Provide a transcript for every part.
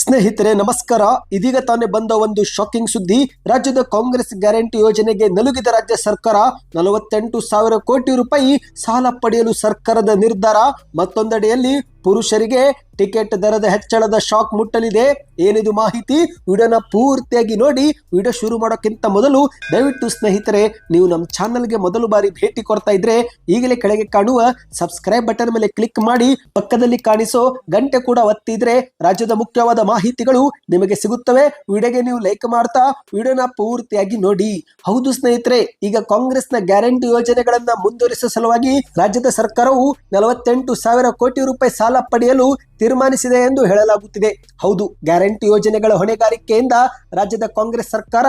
ಸ್ನೇಹಿತರೆ, ನಮಸ್ಕಾರ. ಇದೀಗ ತಾನೇ ಬಂದ ಒಂದು ಶಾಕಿಂಗ್ ಸುದ್ದಿ. ರಾಜ್ಯದ ಕಾಂಗ್ರೆಸ್ ಗ್ಯಾರಂಟಿ ಯೋಜನೆಗೆ ನಲುಗಿದ ರಾಜ್ಯ ಸರ್ಕಾರ ನಲವತ್ತೆಂಟು ಸಾವಿರ ಕೋಟಿ ರೂಪಾಯಿ ಸಾಲ ಪಡೆಯಲು ಸರ್ಕಾರದ ನಿರ್ಧಾರ. ಮತ್ತೊಂದೆಡೆಯಲ್ಲಿ ಪುರುಷರಿಗೆ ಟಿಕೆಟ್ ದರದ ಹೆಚ್ಚಳದ ಶಾಕ್ ಮುಟ್ಟಲಿದೆ. ಏನಿದು ಮಾಹಿತಿ? ವಿಡಿಯೋನ ಪೂರ್ತಿಯಾಗಿ ನೋಡಿ. ವಿಡಿಯೋ ಶುರು ಮಾಡೋಕ್ಕಿಂತ ಮೊದಲು ದಯವಿಟ್ಟು ಸ್ನೇಹಿತರೆ, ನೀವು ನಮ್ಮ ಚಾನಲ್ಗೆ ಮೊದಲು ಬಾರಿ ಭೇಟಿ ಕೊಡ್ತಾ ಇದ್ರೆ ಈಗಲೇ ಕೆಳಗೆ ಕಾಣುವ ಸಬ್ಸ್ಕ್ರೈಬ್ ಬಟನ್ ಮೇಲೆ ಕ್ಲಿಕ್ ಮಾಡಿ. ಪಕ್ಕದಲ್ಲಿ ಕಾಣಿಸೋ ಗಂಟೆ ಕೂಡ ಒತ್ತಿದ್ರೆ ರಾಜ್ಯದ ಮುಖ್ಯವಾದ ಮಾಹಿತಿಗಳು ನಿಮಗೆ ಸಿಗುತ್ತವೆ. ವಿಡಿಯೋಗೆ ನೀವು ಲೈಕ್ ಮಾಡ್ತಾ ವಿಡಿಯೋನ ಪೂರ್ತಿಯಾಗಿ ನೋಡಿ. ಹೌದು ಸ್ನೇಹಿತರೆ, ಈಗ ಕಾಂಗ್ರೆಸ್ನ ಗ್ಯಾರಂಟಿ ಯೋಜನೆಗಳನ್ನ ಮುಂದುವರಿಸುವ ಸಲುವಾಗಿ ರಾಜ್ಯದ ಸರ್ಕಾರವು ನಲವತ್ತೆಂಟು ಸಾವಿರ ಕೋಟಿ ರೂಪಾಯಿ ಸಾಲ ಪಡೆಯಲು ತೀರ್ಮಾನಿಸಿದೆ ಎಂದು ಹೇಳಲಾಗುತ್ತಿದೆ. ಹೌದು, ಗ್ಯಾರಂಟಿ ಯೋಜನೆಗಳ ಹೊಣೆಗಾರಿಕೆಯಿಂದ ರಾಜ್ಯದ ಕಾಂಗ್ರೆಸ್ ಸರ್ಕಾರ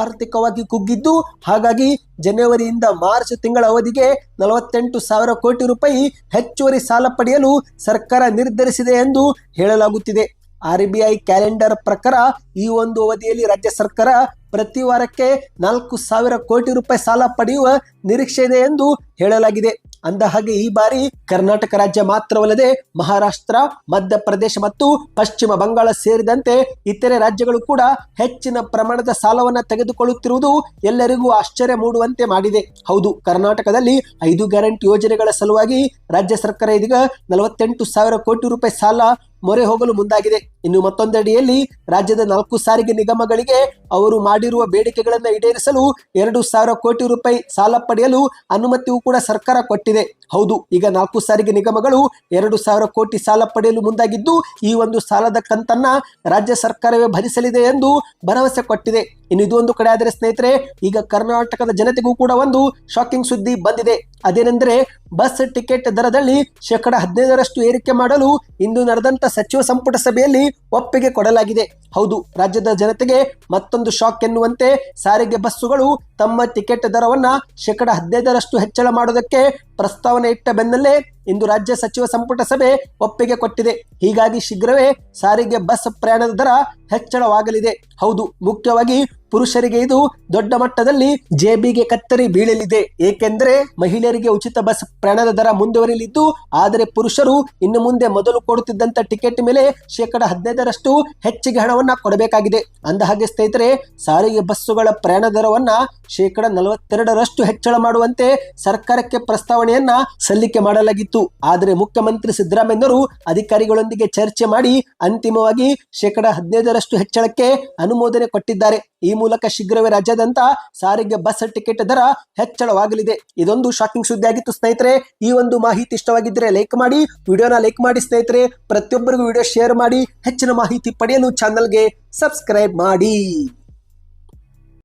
ಆರ್ಥಿಕವಾಗಿ ಕುಗ್ಗಿದ್ದು, ಹಾಗಾಗಿ ಜನವರಿಯಿಂದ ಮಾರ್ಚ್ ತಿಂಗಳ ಅವಧಿಗೆ ನಲವತ್ತೆಂಟು ಸಾವಿರ ಕೋಟಿ ರೂಪಾಯಿ ಹೆಚ್ಚುವರಿ ಸಾಲ ಪಡೆಯಲು ಸರ್ಕಾರ ನಿರ್ಧರಿಸಿದೆ ಎಂದು ಹೇಳಲಾಗುತ್ತಿದೆ. ಆರ್ ಬಿ ಕ್ಯಾಲೆಂಡರ್ ಪ್ರಕಾರ ಈ ಒಂದು ಅವಧಿಯಲ್ಲಿ ರಾಜ್ಯ ಸರ್ಕಾರ ಪ್ರತಿ ವಾರಕ್ಕೆ ನಾಲ್ಕು ಸಾವಿರ ಕೋಟಿ ರೂಪಾಯಿ ಸಾಲ ಪಡೆಯುವ ನಿರೀಕ್ಷೆ ಇದೆ ಎಂದು ಹೇಳಲಾಗಿದೆ. ಅಂದ ಹಾಗೆ ಈ ಬಾರಿ ಕರ್ನಾಟಕ ರಾಜ್ಯ ಮಾತ್ರವಲ್ಲದೆ ಮಹಾರಾಷ್ಟ್ರ, ಮಧ್ಯಪ್ರದೇಶ ಮತ್ತು ಪಶ್ಚಿಮ ಬಂಗಾಳ ಸೇರಿದಂತೆ ಇತರೆ ರಾಜ್ಯಗಳು ಕೂಡ ಹೆಚ್ಚಿನ ಪ್ರಮಾಣದ ಸಾಲವನ್ನು ತೆಗೆದುಕೊಳ್ಳುತ್ತಿರುವುದು ಎಲ್ಲರಿಗೂ ಆಶ್ಚರ್ಯ ಮೂಡುವಂತೆ ಮಾಡಿದೆ. ಹೌದು, ಕರ್ನಾಟಕದಲ್ಲಿ ಐದು ಗ್ಯಾರಂಟಿ ಯೋಜನೆಗಳ ಸಲುವಾಗಿ ರಾಜ್ಯ ಸರ್ಕಾರ ಇದೀಗ ನಲವತ್ತೆಂಟು ಸಾವಿರ ಕೋಟಿ ರೂಪಾಯಿ ಸಾಲ ಮೊರೆ ಹೋಗಲು ಮುಂದಾಗಿದೆ. ಇನ್ನು ಮತ್ತೊಂದಡಿಯಲ್ಲಿ ರಾಜ್ಯದ ನಾಲ್ಕು ಸಾರಿಗೆ ನಿಗಮಗಳಿಗೆ ಅವರು ಮಾಡಿರುವ ಬೇಡಿಕೆಗಳನ್ನು ಈಡೇರಿಸಲು ಎರಡು ಸಾವಿರ ಕೋಟಿ ರೂಪಾಯಿ ಸಾಲ ಪಡೆಯಲು ಅನುಮತಿಯೂ ಕೂಡ ಸರ್ಕಾರ ಕೊಟ್ಟಿದೆ. ಹೌದು, ಈಗ ನಾಲ್ಕು ಸಾರಿಗೆ ನಿಗಮಗಳು ಎರಡು ಸಾವಿರ ಕೋಟಿ ಸಾಲ ಪಡೆಯಲು ಮುಂದಾಗಿದ್ದು, ಈ ಒಂದು ಸಾಲದ ಕಂತನ್ನ ರಾಜ್ಯ ಸರ್ಕಾರವೇ ಭರಿಸಲಿದೆ ಎಂದು ಭರವಸೆ ಕೊಟ್ಟಿದೆ. ಇನ್ನು ಇದು ಒಂದು ಕಡೆ ಆದರೆ ಸ್ನೇಹಿತರೆ, ಈಗ ಕರ್ನಾಟಕದ ಜನತೆಗೂ ಕೂಡ ಒಂದು ಶಾಕಿಂಗ್ ಸುದ್ದಿ ಬಂದಿದೆ. ಅದೇನೆಂದರೆ, ಬಸ್ ಟಿಕೆಟ್ ದರದಲ್ಲಿ ಶೇಕಡ ಹದಿನೈದರಷ್ಟು ಏರಿಕೆ ಮಾಡಲು ಇಂದು ನಡೆದಂತ ಸಚಿವ ಸಂಪುಟ ಸಭೆಯಲ್ಲಿ ಒಪ್ಪಿಗೆ ಕೊಡಲಾಗಿದೆ. ಹೌದು ರಾಜ್ಯದ ಜನತೆಗೆ ಮತ್ತೊಂದು ಶಾಕ್ ಎನ್ನುವಂತೆ ಸಾರಿಗೆ ಬಸ್ಸುಗಳು ತಮ್ಮ ಟಿಕೆಟ್ ದರವನ್ನ ಶೇಕಡ ಹದಿನೈದರಷ್ಟು ಹೆಚ್ಚಳ ಮಾಡೋದಕ್ಕೆ ಪ್ರಸ್ತಾವನೆ ಇಟ್ಟ ಬೆನ್ನಲ್ಲೇ ಇಂದು ರಾಜ್ಯ ಸಚಿವ ಸಂಪುಟ ಸಭೆ ಒಪ್ಪಿಗೆ ಕೊಟ್ಟಿದೆ. ಹೀಗಾಗಿ ಶೀಘ್ರವೇ ಸಾರಿಗೆ ಬಸ್ ಪ್ರಯಾಣದ ದರ ಹೆಚ್ಚಳವಾಗಲಿದೆ. ಹೌದು, ಮುಖ್ಯವಾಗಿ ಪುರುಷರಿಗೆ ಇದು ದೊಡ್ಡ ಮಟ್ಟದಲ್ಲಿ ಜೇಬಿಗೆ ಕತ್ತರಿ ಬೀಳಲಿದೆ. ಏಕೆಂದರೆ ಮಹಿಳೆಯರಿಗೆ ಉಚಿತ ಬಸ್ ಪ್ರಯಾಣದ ದರ ಮುಂದುವರಿಯಲಿದ್ದು, ಆದರೆ ಪುರುಷರು ಇನ್ನು ಮುಂದೆ ಮೊದಲು ಕೊಡುತ್ತಿದ್ದಂತ ಟಿಕೆಟ್ ಮೇಲೆ ಶೇಕಡ ಹದಿನೈದರಷ್ಟು ಹೆಚ್ಚಿಗೆ ಹಣವನ್ನ ಕೊಡಬೇಕಾಗಿದೆ. ಅಂದ ಹಾಗೆ ಸ್ನೇಹಿತರೆ, ಸಾರಿಗೆ ಬಸ್ಸುಗಳ ಪ್ರಯಾಣ ದರವನ್ನ ಶೇಕಡ ನಲವತ್ತೆರಡರಷ್ಟು ಹೆಚ್ಚಳ ಮಾಡುವಂತೆ ಸರ್ಕಾರಕ್ಕೆ ಪ್ರಸ್ತಾವನೆಯನ್ನ ಸಲ್ಲಿಕೆ ಮಾಡಲಾಗಿತ್ತು. ಆದರೆ ಮುಖ್ಯಮಂತ್ರಿ ಸಿದ್ದರಾಮಯ್ಯರು ಅಧಿಕಾರಿಗಳೊಂದಿಗೆ ಚರ್ಚೆ ಮಾಡಿ ಅಂತಿಮವಾಗಿ ಶೇಕಡ ಹದಿನೈದರಷ್ಟು ಹೆಚ್ಚಳಕ್ಕೆ ಅನುಮೋದನೆ ಕೊಟ್ಟಿದ್ದಾರೆ. ಈ ಮೂಲಕ ಶೀಘ್ರವೇ ರಾಜ್ಯಾದ್ಯಂತ ಸಾರಿಗೆ ಬಸ್ ಟಿಕೆಟ್ ದರ ಹೆಚ್ಚಳವಾಗಲಿದೆ. ಇದೊಂದು ಶಾಕಿಂಗ್ ಸುದ್ದಿ ಆಗಿತ್ತು ಸ್ನೇಹಿತರೆ. ಈ ಒಂದು ಮಾಹಿತಿ ಇಷ್ಟವಾಗಿದ್ದರೆ ಲೈಕ್ ಮಾಡಿ, ವಿಡಿಯೋನ ಲೈಕ್ ಮಾಡಿ ಸ್ನೇಹಿತರೆ. ಪ್ರತಿಯೊಬ್ಬರಿಗೂ ವಿಡಿಯೋ ಶೇರ್ ಮಾಡಿ, ಹೆಚ್ಚಿನ ಮಾಹಿತಿ ಪಡೆಯಲು ಚಾನಲ್ಗೆ ಸಬ್ಸ್ಕ್ರೈಬ್ ಮಾಡಿ.